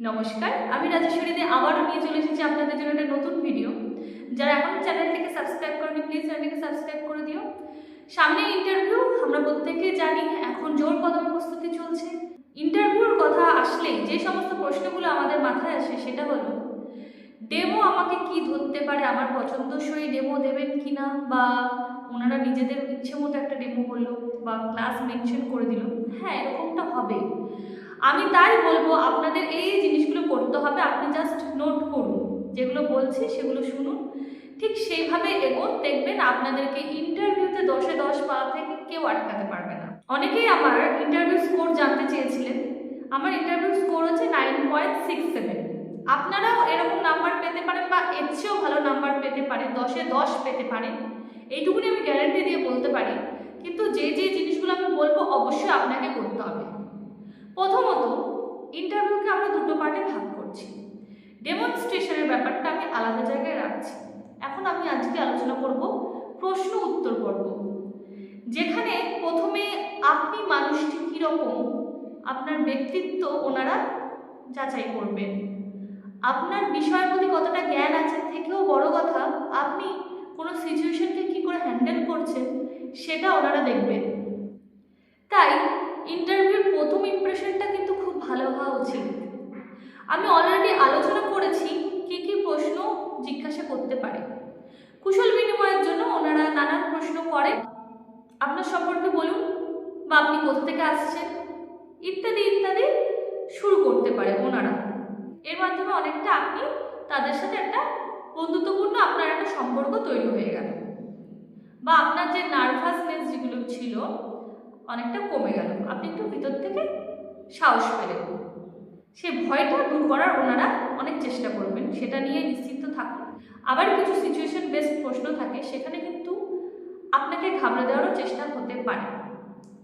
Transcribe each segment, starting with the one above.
নমস্কার, আমি রাজেশ্বরী আবারও নিয়ে চলে এসেছি আপনাদের জন্য একটা নতুন ভিডিও যারা এখন চ্যানেলটিকে সাবস্ক্রাইব করেনি প্লিজ চ্যানেলটিকে সাবস্ক্রাইব করে দিও। সামনে ইন্টারভিউ আমরা প্রত্যেকে জানি এখন জোর কদমে প্রস্তুতি চলছে। ইন্টারভিউর কথা আসলেই যে সমস্ত প্রশ্নগুলো আমাদের মাথায় আসে সেটা হলো ডেমো আমাকে কি ধরতে পারে? আমার পছন্দসই ডেমো দেবেন কি না বা ওনারা নিজেদের ইচ্ছে মতো একটা ডেমো করল বা ক্লাস মেনশন করে দিল? হ্যাঁ এরকমটা হবে। আমি তাই বলব, আপনাদের এই জিনিসগুলো করতে হবে, আপনি জাস্ট নোট করুন। যেগুলো বলছি, সেগুলো শুনুন। ঠিক সেইভাবে এগোন, দেখবেন আপনাদেরকে ইন্টারভিউতে দশে দশ পাওয়া থেকে কেউ আটকাতে পারবে না। অনেকেই আমার ইন্টারভিউ স্কোর জানতে চেয়েছিলেন। আমার ইন্টারভিউ স্কোর হচ্ছে নাইন পয়েন্ট সিক্স সেভেন আপনারাও এরকম নাম্বার পেতে পারেন বা এর চেয়েও ভালো নাম্বার পেতে পারেন, দশে দশ পেতে পারেন। এইটুকুনি আমি গ্যারান্টি দিয়ে বলতে পারি। কিন্তু যে যে জিনিসগুলো আমি বলব, অবশ্যই আপনাকে করতে হবে। প্রথমত ইন্টারভিউকে আমরা দুটো পার্টে ভাগ করছি। ডেমনস্ট্রেশনের ব্যাপারটা আমি আলাদা জায়গায় রাখছি। এখন আমি আজকে আলোচনা করব প্রশ্ন উত্তর পর্ব। যেখানে প্রথমে আপনি মানুষটি কীরকম, আপনার ব্যক্তিত্ব ওনারা যাচাই করবেন। আপনার বিষয়ের প্রতি কতটা জ্ঞান আছে থেকেও বড় কথা, আপনি কোনো সিচুয়েশনকে কী করে হ্যান্ডেল করছেন, সেটা ওনারা দেখবেন। তাই প্রথম ইমপ্রেশনটা কিন্তু খুব ভালো হওয়া উচিত। আমি অলরেডি আলোচনা করেছি কি কি প্রশ্ন জিজ্ঞাসা করতে পারে। কুশল বিনিময়ের জন্য ওনারা নানান প্রশ্ন করে। আপনার সম্পর্কে বলুন বা আপনি কোথা থেকে আসছেন, ইত্যাদি ইত্যাদি শুরু করতে পারে ওনারা। এর মাধ্যমে অনেকটা আপনি তাদের সাথে একটা বন্ধুত্বপূর্ণ আপনার একটা সম্পর্ক তৈরি হয়ে গেল। বা আপনার যে নার্ভাসনেস যেগুলো ছিল অনেকটা কমে গেল। আপনি একটু ভিতর থেকে সাহস পেলেন সে ভয়টা দূর করার ওনারা অনেক চেষ্টা করবেন, সেটা নিয়ে নিশ্চিন্ত থাকুন। আবার কিছু সিচুয়েশন বেসড প্রশ্ন থাকে, সেখানে কিন্তু আপনাকে ঘাবড়ে দেওয়ারও চেষ্টা হতে পারে।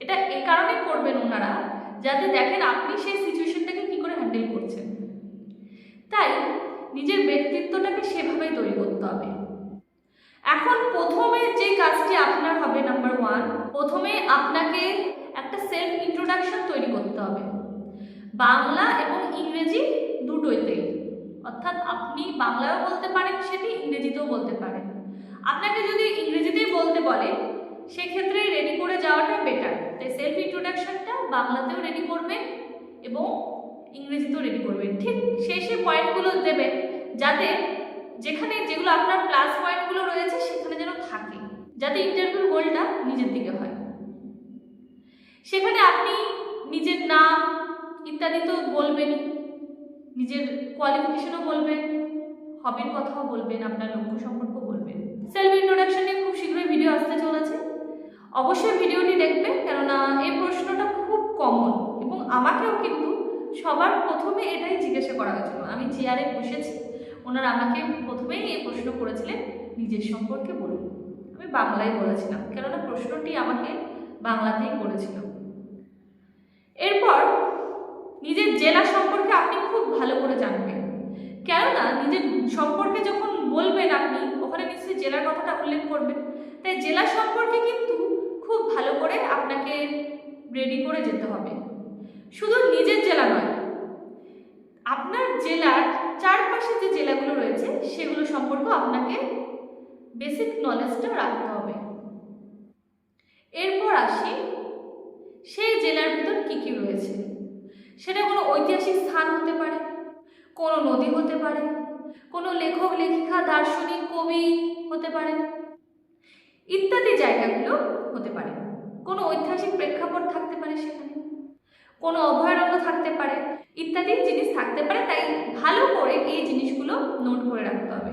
এটা এই কারণে করবেন ওনারা, যাতে দেখেন আপনি সেই সিচুয়েশনটাকে কী করে হ্যান্ডেল করছেন। তাই নিজের ব্যক্তিত্বটাকে সেভাবেই তৈরি করতে হবে। এখন প্রথমে যে কাজটি আপনার হবে নাম্বার ওয়ান প্রথমে একটা সেলফ ইন্ট্রোডাকশন তৈরি করতে হবে। বাংলা এবং ইংরেজি দুটোইতেই অর্থাৎ আপনি বাংলায়ও বলতে পারেন, সেটি ইংরেজিতেও বলতে পারেন। আপনাকে যদি ইংরেজিতেই বলতে বলে, সেক্ষেত্রে রেডি করে যাওয়াটা বেটার তাই সেলফ ইন্ট্রোডাকশনটা বাংলাতেও রেডি করবেন এবং ইংরেজিতেও রেডি করবেন। ঠিক সেই সেই পয়েন্টগুলো দেবেন, যাতে যেখানে যেগুলো আপনার প্লাস পয়েন্টগুলো রয়েছে, সেখানে যেন থাকে। যাতে ইন্টারভিউ গোলটা নিজের দিকে হয়। সেখানে আপনি নিজের নাম ইত্যাদি তো বলবেনই। নিজের কোয়ালিফিকেশনও বলবেন হবির কথাও বলবেন, আপনার লক্ষ্য সম্পর্ক বলবেন। সেলফ ইন্ট্রোডাকশন নিয়ে খুব শীঘ্রই ভিডিও আসতে চলেছে। অবশ্যই ভিডিওটি দেখবেন কেননা এই প্রশ্নটা খুব কমন এবং আমাকেও কিন্তু সবার প্রথমে এটাই জিজ্ঞাসা করা হয়েছিল। আমি চেয়ারে বসেছি, ওনারা আমাকে প্রথমেই এই প্রশ্ন করেছিলেন, নিজের সম্পর্কে বলুন। আমি বাংলায় বলেছিলাম, কেননা প্রশ্নটি আমাকে বাংলাতেই করেছিল। এরপর নিজের জেলা সম্পর্কে আপনি খুব ভালো করে জানবেন। কেননা নিজের সম্পর্কে যখন বলবেন আপনি, ওখানে নিশ্চয়ই জেলার কথাটা উল্লেখ করবেন। তাই জেলা সম্পর্কে কিন্তু খুব ভালো করে আপনাকে রেডি করে যেতে হবে। শুধু নিজের জেলা নয়, আপনার জেলার চারপাশে যে জেলাগুলো রয়েছে, সেগুলো সম্পর্কে আপনাকে বেসিক নলেজটা রাখতে হবে। এরপর আসি সেই জেলার ভিতর কী কী রয়েছে? সেটা কোনো ঐতিহাসিক স্থান হতে পারে, কোনো নদী হতে পারে, কোনো লেখক, লেখিকা, দার্শনিক, কবি হতে পারে, ইত্যাদি জায়গাগুলো হতে পারে। কোনো ঐতিহাসিক প্রেক্ষাপট থাকতে পারে সেখানে, কোনো অভয়ারণ্য থাকতে পারে, ইত্যাদি জিনিস থাকতে পারে, তাই ভালো করে এই জিনিসগুলো নোট করে রাখতে হবে।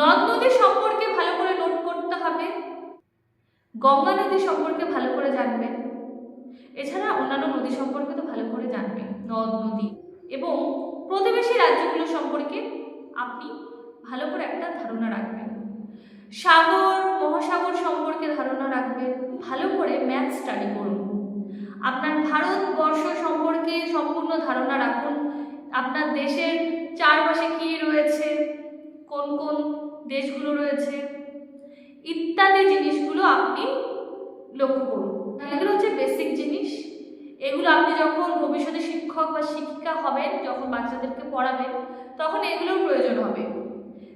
নদ নদী সম্পর্কে ভালো করে নোট করতে হবে, গঙ্গা নদী সম্পর্কে ভালো করে জানবেন। এছাড়া অন্যান্য নদী সম্পর্কে তো ভালো করে জানবেন নদ, নদী। এবং প্রতিবেশী রাজ্যগুলো সম্পর্কে আপনি ভালো করে একটা ধারণা রাখবেন। সাগর, মহাসাগর সম্পর্কে ধারণা রাখবেন, ভালো করে ম্যাথ স্টাডি করুন। আপনার ভারতবর্ষ সম্পর্কে সম্পূর্ণ ধারণা রাখুন। আপনার দেশের চারপাশে কী রয়েছে, কোন কোন দেশগুলো রয়েছে, ইত্যাদি জিনিসগুলো আপনি লক্ষ্য করুন। এগুলো হচ্ছে বেসিক জিনিস। এগুলো আপনি যখন ভবিষ্যতে শিক্ষক বা শিক্ষিকা হবেন, যখন বাচ্চাদেরকে পড়াবেন, তখন এগুলোর প্রয়োজন হবে।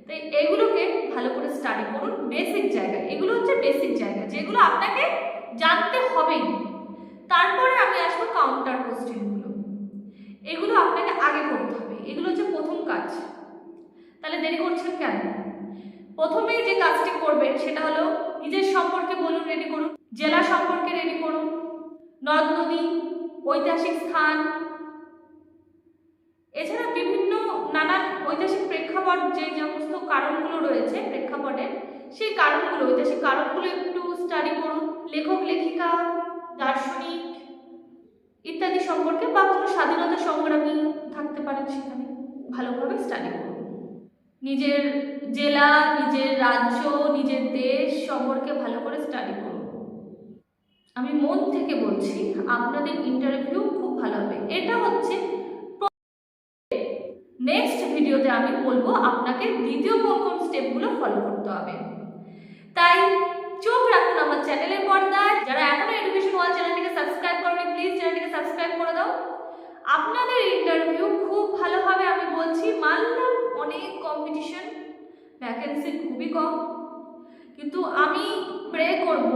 তাই এগুলোকে ভালো করে স্টাডি করুন বেসিক জায়গা। এগুলো হচ্ছে বেসিক জায়গা, যেগুলো আপনাকে জানতে হবেই। তারপরে আমি আসব কাউন্টার কোশ্চেনগুলো এগুলো আপনাকে আগে করতে হবে। এগুলো হচ্ছে প্রথম কাজ। তাহলে দেরি করছেন কেন? প্রথমেই যে কাজটি করবেন, সেটা হলো নিজের সম্পর্কে বলুন রেডি করুন। জেলা সম্পর্কে রেডি করুন। নদ, নদী, ঐতিহাসিক স্থান। এছাড়া বিভিন্ন নানান ঐতিহাসিক প্রেক্ষাপট যে সমস্ত কারণগুলো রয়েছে প্রেক্ষাপটে, সেই কারণগুলো, ঐতিহাসিক কারণগুলো একটু স্টাডি করুন। লেখক, লেখিকা, দার্শনিক ইত্যাদি সম্পর্কে বা কোনো স্বাধীনতা সংগ্রামী থাকতে পারেন সেখানে। ভালোভাবে স্টাডি করুন। নিজের জেলা, নিজের রাজ্য, নিজের দেশ সম্পর্কে ভালো করে স্টাডি করুন। আমি মন থেকে বলছি, আপনাদের ইন্টারভিউ খুব ভালো হবে। এটা হচ্ছে নেক্সট ভিডিওতে আমি বলব, আপনাকে দ্বিতীয় কোন কোন স্টেপগুলো ফলো করতে হবে। তাই চোখ রাখুন আমার চ্যানেলের পর্দায়। যারা এখনও এডুকেশন ওয়াল চ্যানেলটিকে সাবস্ক্রাইব করবে প্লিজ চ্যানেলটিকে সাবস্ক্রাইব করে দাও। আপনাদের ইন্টারভিউ খুব ভালোভাবে আমি বলছি, মানলাম অনেক কম্পিটিশন ভ্যাকেন্সি খুবই কম। কিন্তু আমি প্রে করব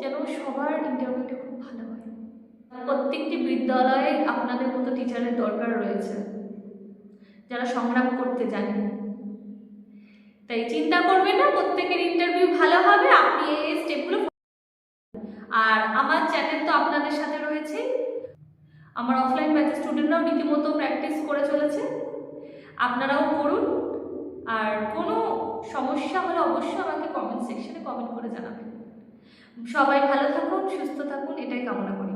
যেন সবার ইন্টারভিউটা খুব ভালো হয়। প্রত্যেকটি বিদ্যালয়ে আপনাদের মতো টিচারের দরকার রয়েছে। যারা সংগ্রাম করতে জানে। তাই চিন্তা করবেন না, প্রত্যেকের ইন্টারভিউ ভালো হবে, আপনি এই স্টেপগুলো আর আমার চ্যানেল তো আপনাদের সাথে রয়েছে। আমার অফলাইন ব্যাচের স্টুডেন্টরাও রীতিমতো প্র্যাকটিস করে চলেছে। আপনারাও করুন। আর কোনো সমস্যা হলে অবশ্যই আমাকে কমেন্ট সেকশনে কমেন্ট করে জানাবেন। সবাই ভালো থাকুন সুস্থ থাকুন এটাই কামনা করি।